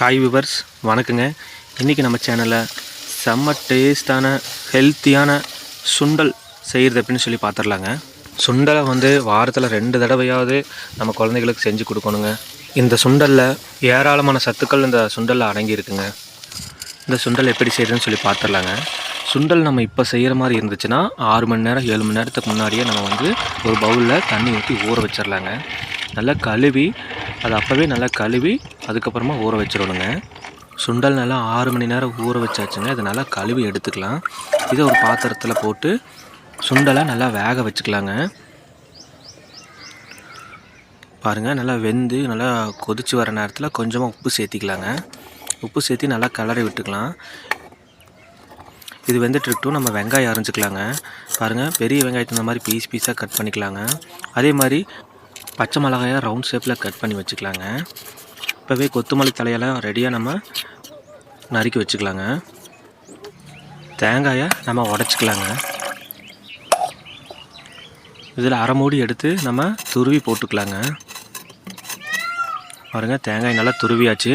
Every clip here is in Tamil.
ஹாய் விவர்ஸ் வணக்கங்க. இன்றைக்கி நம்ம சேனலில் செம்ம டேஸ்டான ஹெல்த்தியான சுண்டல் செய்கிறது அப்படின்னு சொல்லி பார்த்துடலாங்க சுண்டலை வந்து வாரத்தில் ரெண்டு தடவையாவது நம்ம குழந்தைகளுக்கு செஞ்சு கொடுக்கணுங்க. இந்த சுண்டலில் ஏராளமான சத்துக்கள் இந்த சுண்டலில் அடங்கியிருக்குங்க. இந்த சுண்டல் எப்படி செய்கிறதுன்னு சொல்லி பார்த்துடலாங்க சுண்டல் நம்ம இப்போ செய்கிற மாதிரி இருந்துச்சுன்னா ஆறு மணி நேரம் ஏழு மணி நேரத்துக்கு முன்னாடியே நம்ம வந்து ஒரு பவுலில் தண்ணி ஊற்றி ஊற வச்சிடலாங்க நல்லா கழுவி அது அப்போவே நல்லா கழுவி அதுக்கப்புறமா ஊற வச்சிடணுங்க. சுண்டல் நல்லா ஆறு மணி நேரம் ஊற வச்சாச்சுங்க. இதை நல்லா கழுவி எடுத்துக்கலாம். இதை ஒரு பாத்திரத்தில் போட்டு சுண்டலை நல்லா வேக வச்சுக்கலாங்க. பாருங்கள் நல்லா வெந்து நல்லா கொதிச்சு வர நேரத்தில் கொஞ்சமாக உப்பு சேர்த்திக்கலாங்க. உப்பு சேர்த்து நல்லா கிளறி விட்டுக்கலாம். இது வெந்துட்டுருக்கட்டும் நம்ம வெங்காயம் அரைஞ்சிக்கலாங்க. பாருங்கள் பெரிய வெங்காயத்தை இந்த மாதிரி பீஸ் பீஸாக கட் பண்ணிக்கலாங்க. அதே மாதிரி பச்சை மிளகாயை ரவுண்ட் ஷேப்பில் கட் பண்ணி வச்சுக்கலாங்க. இப்போவே கொத்தமல்லி தலையெல்லாம் ரெடியாக நம்ம நறுக்கி வச்சுக்கலாங்க. தேங்காயை நம்ம உடச்சிக்கலாங்க. இதில் அரை மூடி எடுத்து நம்ம துருவி போட்டுக்கலாங்க. பாருங்க தேங்காய் நல்லா துருவியாச்சு.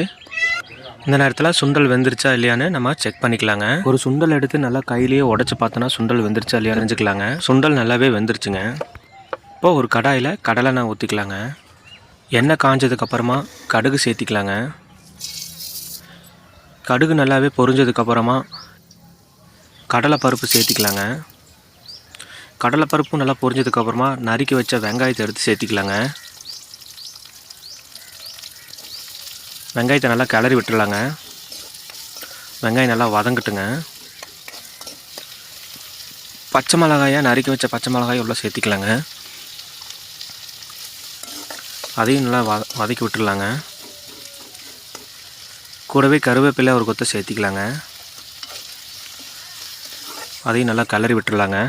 இந்த நேரத்தில் சுண்டல் வெந்துருச்சா இல்லையான்னு நம்ம செக் பண்ணிக்கலாங்க. ஒரு சுண்டல் எடுத்து நல்லா கையிலேயே உடச்சி பார்த்தோன்னா சுண்டல் வெந்துருச்சா இல்லையான்னு தெரிஞ்சுக்கலாங்க. சுண்டல் நல்லாவே வெந்துருச்சுங்க. இப்போ ஒரு கடாயில் கடலை நான் ஊற்றிக்கலாங்க எண்ணெய் காஞ்சதுக்கப்புறமா கடுகு சேர்த்திக்கலாங்க. கடுகு நல்லாவே பொரிஞ்சதுக்கப்புறமா கடலைப்பருப்பு சேர்த்திக்கலாங்க. கடலைப்பருப்பும் நல்லா பொரிஞ்சதுக்கப்புறமா நறுக்கி வச்ச வெங்காயத்தை எடுத்து சேர்த்திக்கலாங்க. வெங்காயத்தை நல்லா கிளறி விட்டுடலாங்க. வெங்காயம் நல்லா வதங்கட்டுங்க. பச்சை மிளகாயை நறுக்கி வச்ச பச்சை மிளகாயை உள்ளே சேர்த்திக்கலாங்க. அதையும் நல்லா வத வதக்கி விட்டுடலாங்க கூடவே கருவேப்பிலை ஒரு கொத்தை சேர்த்திக்கலாங்க. அதையும் நல்லா கிளறி விட்டுடலாங்க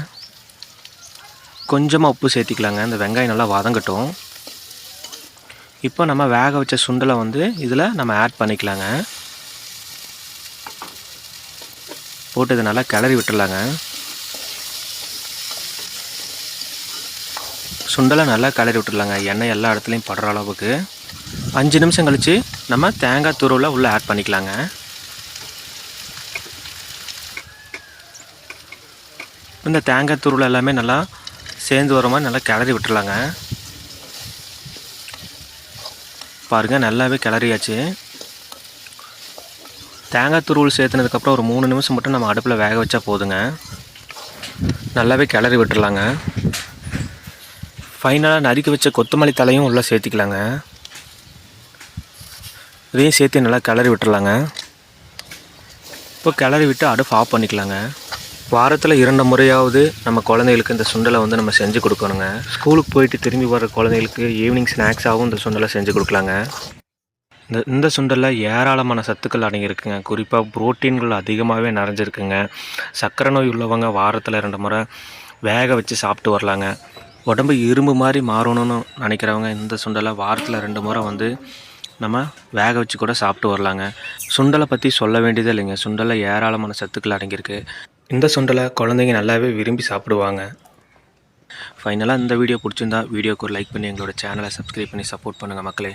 கொஞ்சமாக உப்பு சேர்த்திக்கலாங்க. இந்த வெங்காயம் நல்லா வதங்கட்டும். இப்போ நம்ம வேக வச்ச சுண்டலை வந்து இதில் நம்ம ஆட் பண்ணிக்கலாங்க. போட்டு இதை நல்லா கிளறி விட்டுடலாங்க சுண்டலை நல்லா கிளறி விட்டுடலாங்க. எண்ணெய் எல்லா இடத்துலையும் படுற அளவுக்கு. அஞ்சு நிமிஷம் கழித்து நம்ம தேங்காய் துருவில் உள்ளே ஆட் பண்ணிக்கலாங்க. இந்த தேங்காய் துருவில் எல்லாமே நல்லா சேர்ந்து வர மாதிரி நல்லா கிளறி விட்டுடலாங்க. பாருங்கள் நல்லாவே கிளறியாச்சு. தேங்காய் துருவல் சேர்த்துனதுக்கப்புறம் ஒரு மூணு நிமிஷம் மட்டும் நம்ம அடுப்பில் வேக வச்சா போதுங்க. நல்லாவே கிளறி விட்டுடலாங்க. ஃபைனலாக நறுக்கி வச்ச கொத்தமல்லி தலையும் உள்ளே சேர்த்திக்கலாங்க. இதையும் சேர்த்து நல்லா கிளறி விட்டுடலாங்க இப்போ கிளறி விட்டு அடுப்பு ஆஃப் பண்ணிக்கலாங்க. வாரத்தில் இரண்டு முறையாவது நம்ம குழந்தைகளுக்கு இந்த சுண்டலை வந்து நம்ம செஞ்சு கொடுக்கணுங்க. ஸ்கூலுக்கு போயிட்டு திரும்பி வர குழந்தைகளுக்கு ஈவினிங் ஸ்நாக்ஸாகவும் இந்த சுண்டலை செஞ்சு கொடுக்கலாங்க. இந்த இந்த சுண்டலில் ஏராளமான சத்துக்கள் அடங்கியிருக்குங்க. குறிப்பாக புரோட்டீன்கள் அதிகமாகவே நிறைஞ்சிருக்குங்க. சர்க்கரை நோய் உள்ளவங்க வாரத்தில் ரெண்டு முறை வேக வச்சு சாப்பிட்டு வரலாங்க. உடம்பு இரும்பு மாதிரி மாறணும்னு நினைக்கிறவங்க இந்த சுண்டலை வாரத்தில் ரெண்டு முறை வந்து நம்ம வேக வச்சு கூட சாப்பிட்டு வரலாங்க. சுண்டலை பற்றி சொல்ல வேண்டியதே இல்லைங்க. சுண்டலில் ஏராளமான சத்துக்கள் அடங்கியிருக்கு. இந்த சுண்டலை குழந்தைங்க நல்லாவே விரும்பி சாப்பிடுவாங்க. ஃபைனலாக இந்த வீடியோ பிடிச்சிருந்தா வீடியோக்கு ஒரு லைக் பண்ணி எங்களோட சேனலை சப்ஸ்கிரைப் பண்ணி சப்போர்ட் பண்ணுங்கள் மக்களே.